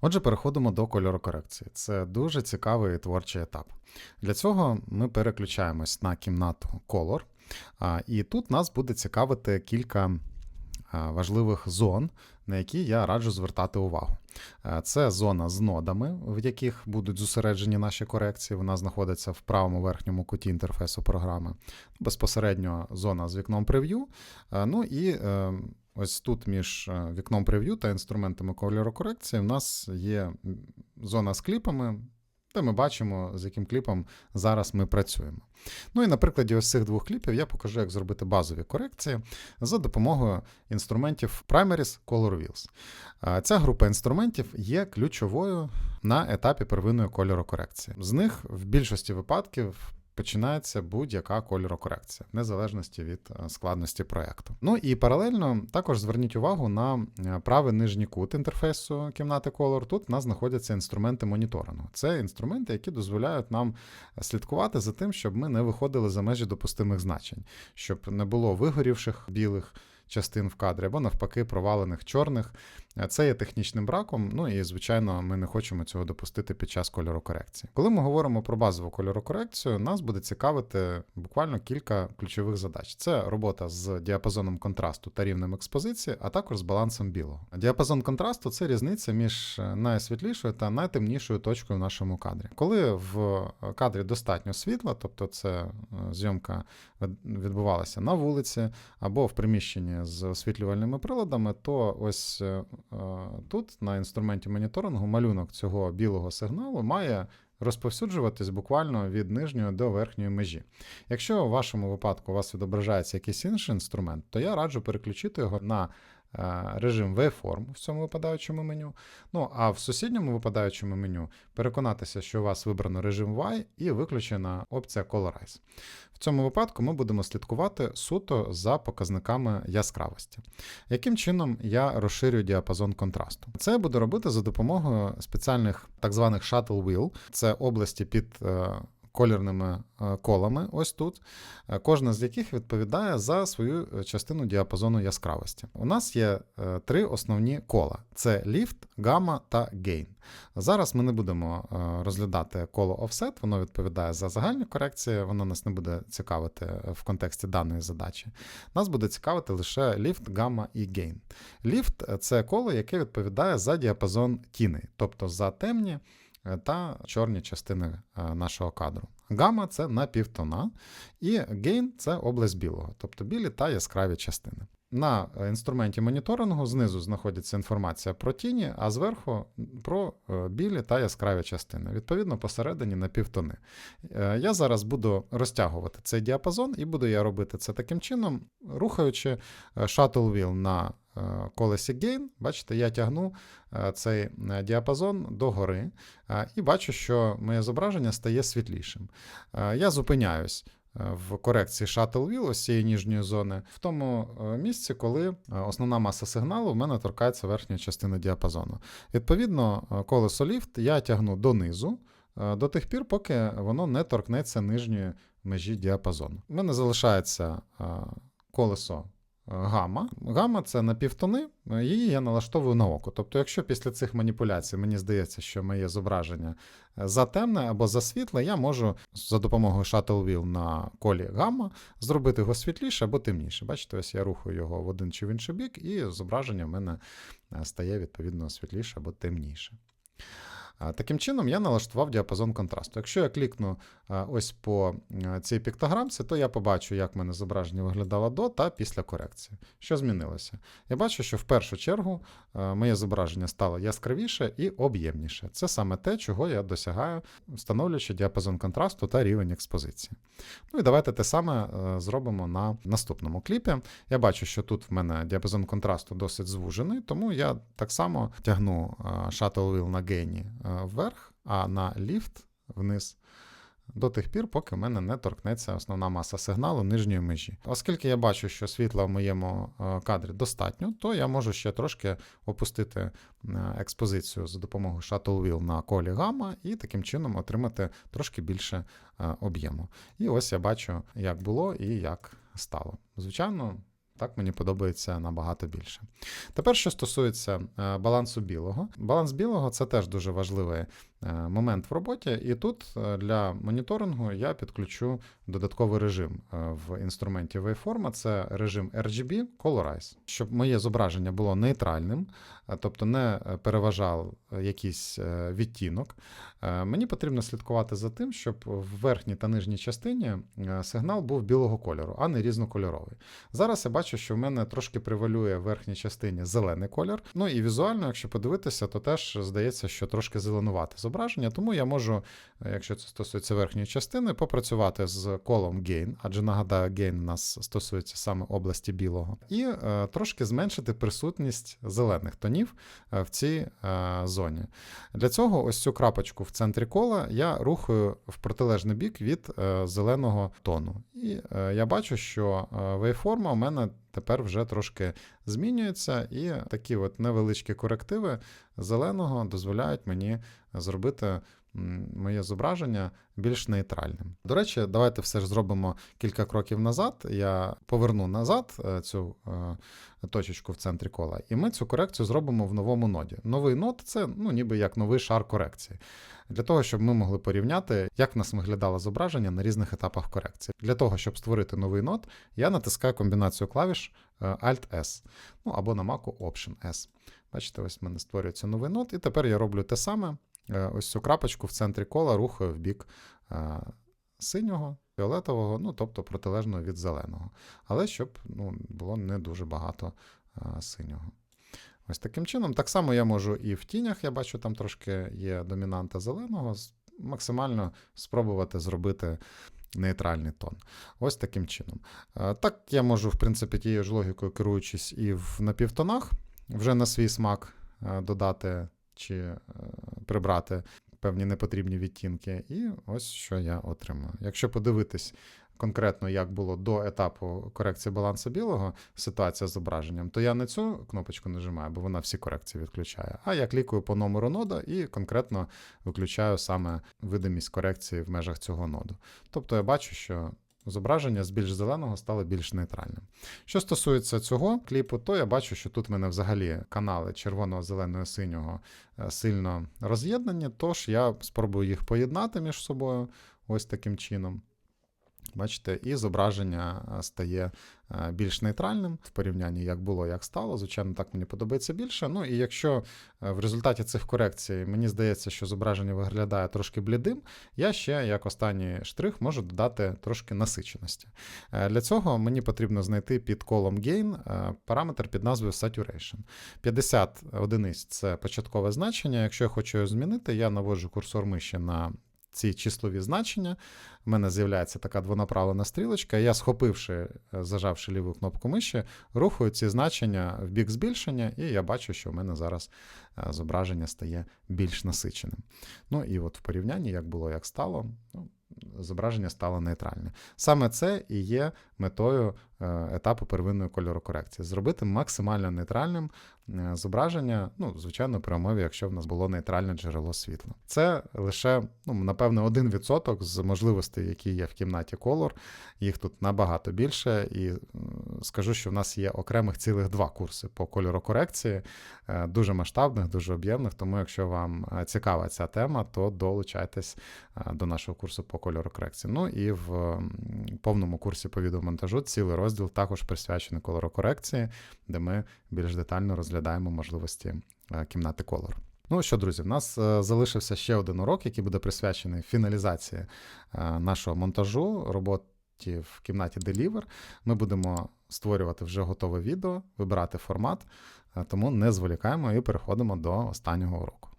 Отже, переходимо до кольорокорекції. Це дуже цікавий творчий етап. Для цього ми переключаємось на кімнату Color, і тут нас буде цікавити кілька важливих зон, на які я раджу звертати увагу. Це зона з нодами, в яких будуть зосереджені наші корекції. Вона знаходиться в правому верхньому куті інтерфейсу програми. Безпосередньо зона з вікном прев'ю. Ну і е, ось тут між е, вікном прев'ю та інструментами кольорокорекції в нас є зона з кліпами. Де ми бачимо, з яким кліпом зараз ми працюємо. Ну і на прикладі ось цих двох кліпів я покажу, як зробити базові корекції за допомогою інструментів Primaries Color Wheels. Ця група інструментів є ключовою на етапі первинної кольорокорекції. З них в більшості випадків починається будь-яка кольорокорекція, в незалежності від е, складності проєкту. Ну і паралельно також зверніть увагу на е, правий нижній кут інтерфейсу кімнати Color. Тут у нас знаходяться інструменти моніторингу. Це інструменти, які дозволяють нам слідкувати за тим, щоб ми не виходили за межі допустимих значень, щоб не було вигорівших білих частин в кадрі, або навпаки, провалених чорних. Це є технічним браком, ну і звичайно, ми не хочемо цього допустити під час кольорокорекції. Коли ми говоримо про базову кольорокорекцію, нас буде цікавити буквально кілька ключових задач: це робота з діапазоном контрасту та рівнем експозиції, а також з балансом білого. Діапазон контрасту це різниця між е, найсвітлішою та найтемнішою точкою в нашому кадрі. Коли в кадрі достатньо світла, тобто це е, зйомка відбувалася на вулиці або в приміщенні з освітлювальними приладами, то ось е, тут на інструменті моніторингу малюнок цього білого сигналу має розповсюджуватись буквально від нижньої до верхньої межі. Якщо в вашому випадку у вас відображається якийсь інший інструмент, то я раджу переключити його на е, режим Waveform в цьому випадаючому меню. Ну а в сусідньому випадаючому меню переконатися, що у вас вибрано режим Y і виключена опція Colorize. В цьому випадку ми будемо слідкувати суто за показниками яскравості. Яким чином я розширюю діапазон контрасту? Це я буду робити за допомогою спеціальних так званих shuttle wheel. Це області під колірними е, колами, ось тут, е, кожна з яких відповідає за свою е, частину діапазону яскравості. У нас є три основні кола: це ліфт, гамма та гейн. Зараз ми не будемо розглядати коло offset, воно відповідає за загальні корекції, воно нас не буде цікавити в контексті даної задачі. Нас буде цікавити лише ліфт, гамма і гейн. Ліфт це коло, яке відповідає за діапазон тіни, тобто за темні та чорні частини е, нашого кадру. Гамма це на півтона, і гейн це область білого, тобто білі та яскраві частини. На е, інструменті моніторингу знизу знаходиться інформація про тіні, а зверху про е, білі та яскраві частини. Відповідно, посередині на півтони. Е, Я зараз буду розтягувати цей діапазон, і буду я робити це таким чином, рухаючи е, shuttle wheel на е, колесі Gain. Бачите, я тягну е, цей е, діапазон догори е, і бачу, що моє зображення стає світлішим. Е, Я зупиняюсь е, в корекції Shuttle Wheel, ось цієї ніжньої зони, в тому е, місці, коли е, основна маса сигналу в мене торкається верхньої частини діапазону. Відповідно, е, колесо ліфт я тягну донизу е, до тих пір, поки воно не торкнеться нижньої межі діапазону. У мене залишається е, колесо гамма. Гамма це на півтони, е, її я налаштовую на око. Тобто, якщо після цих маніпуляцій мені здається, що моє зображення е, затемне або засвітле, я можу за допомогою Shuttle Wheel на колі гамма зробити його світліше або темніше. Бачите, ось я рухаю його в один чи в інший бік, і зображення в мене е, стає відповідно світліше або темніше. Таким чином, я налаштував діапазон контрасту. Якщо я клікну ось по цій піктограмці, то я побачу, як мене зображення виглядало до та після корекції. Що змінилося? Я бачу, що в першу чергу моє зображення стало яскравіше і об'ємніше. Це саме те, чого я досягаю, встановлюючи діапазон контрасту та рівень експозиції. Ну і давайте те саме зробимо на наступному кліпі. Я бачу, що тут в мене діапазон контрасту досить звужений, тому я так само тягну Shuttle Wheel на гейні е, вверх, а на ліфт вниз. До тих пір, поки в мене не торкнеться основна маса сигналу нижньої межі. Оскільки я бачу, що світла в моєму е, кадрі достатньо, то я можу ще трошки опустити е, експозицію за допомогою Shuttle Wheel на колі гамма і таким чином отримати трошки більше е, об'єму. І ось я бачу, як було і як стало. Звичайно, Так мені подобається набагато більше. Тепер, що стосується е, балансу білого. Баланс білого це теж дуже важливий момент в роботі. І тут е, для моніторингу я підключу додатковий режим е, в інструменті Waveform, це режим RGB Colorize, щоб моє зображення було нейтральним, е, тобто не е, переважав е, якийсь е, відтінок. Е, Мені потрібно слідкувати за тим, щоб в верхній та нижній частині е, сигнал був білого кольору, а не різнокольоровий. Зараз я бачу, що в мене трошки превалює в верхній частині зелений колір. Ну і візуально, якщо подивитися, то теж здається, що трошки зеленувате зображення. Тому я можу, е, якщо це стосується верхньої частини, попрацювати з колом Gain, адже нагадаю, Gain у нас стосується саме області білого, і е, трошки зменшити присутність зелених тонів е, в цій е, зоні. Для цього ось цю крапочку в центрі кола я рухаю в протилежний бік від е, зеленого тону. І е, я бачу, що вейформа у мене тепер вже трошки змінюється, і такі от невеличкі корективи зеленого дозволяють мені зробити моє зображення більш нейтральним. До речі, давайте все ж зробимо кілька кроків назад. Я поверну назад е, цю е, точечку в центрі кола, і ми цю корекцію зробимо в новому ноді. Новий нод це ну, ніби як новий шар корекції. Для того, щоб ми могли порівняти, як в нас виглядало зображення на різних етапах корекції. Для того, щоб створити новий нод, я натискаю комбінацію клавіш е, Alt-S, ну або на Mac Option-S. Бачите, ось в мене створюється новий нод, і тепер я роблю те саме. Е, Ось цю крапочку в центрі кола рухаю в бік е, синього, фіолетового, ну тобто протилежного від зеленого. Але щоб ну, було не дуже багато е, синього. Ось таким чином. Так само я можу і в тінях, я бачу, там трошки є домінанта зеленого, максимально спробувати зробити нейтральний тон. Ось таким чином. Так я можу, в принципі, тією ж логікою керуючись і в напівтонах, вже на свій смак додати чи прибрати певні непотрібні відтінки. І ось що я отримую. Якщо подивитись конкретно, як було до етапу корекції балансу білого, ситуація з зображенням, то я не цю кнопочку нажимаю, бо вона всі корекції відключає. А я клікаю по номеру нода і конкретно виключаю саме видимість корекції в межах цього ноду. Тобто я бачу, що зображення з більш зеленого стало більш нейтральним. Що стосується цього кліпу, то я бачу, що тут в мене взагалі канали червоного, зеленого, синього е, сильно роз'єднані, тож я спробую їх поєднати між собою ось таким чином. Бачите, і зображення е, стає е, більш нейтральним в порівнянні, як було, як стало. Звичайно, так мені подобається більше. Ну і якщо е, в результаті цих корекцій мені здається, що зображення виглядає трошки блідим, я ще, як останній штрих, можу додати трошки насиченості. Для цього мені потрібно знайти під колом Gain параметр під назвою Saturation. 50 одиниць це початкове значення. Якщо я хочу його змінити, я наводжу курсор миші на ці числові значення. У мене з'являється така двонаправлена стрілочка. Я, схопивши, е, зажавши ліву кнопку миші, рухаю ці значення в бік збільшення, і я бачу, що в мене зараз е, зображення стає більш насиченим. Ну і от в порівнянні, як було, як стало, ну, зображення стало нейтральне. Саме це і є метою етапу первинної кольорокорекції. Зробити максимально нейтральним е, зображення, ну, звичайно, при умові, якщо в нас було нейтральне джерело світла. Це лише, ну, напевно, 1% з можливостей, які є в кімнаті Color. Їх тут набагато більше. І е, скажу, що в нас є окремих цілих два курси по кольорокорекції, е, дуже масштабних, дуже об'ємних. Тому, якщо вам е, цікава ця тема, то долучайтесь е, до нашого курсу по кольорокорекції. Ну і в повному курсі по відеомонтажу цілий розділ також присвячений кольорокорекції, де ми більш детально розглядаємо можливості е, кімнати Color. Ну що, друзі, в нас е, залишився ще один урок, який буде присвячений фіналізації е, нашого монтажу, роботі в кімнаті Deliver. Ми будемо створювати вже готове відео, вибирати формат, тому не зволікаємо і переходимо до останнього уроку.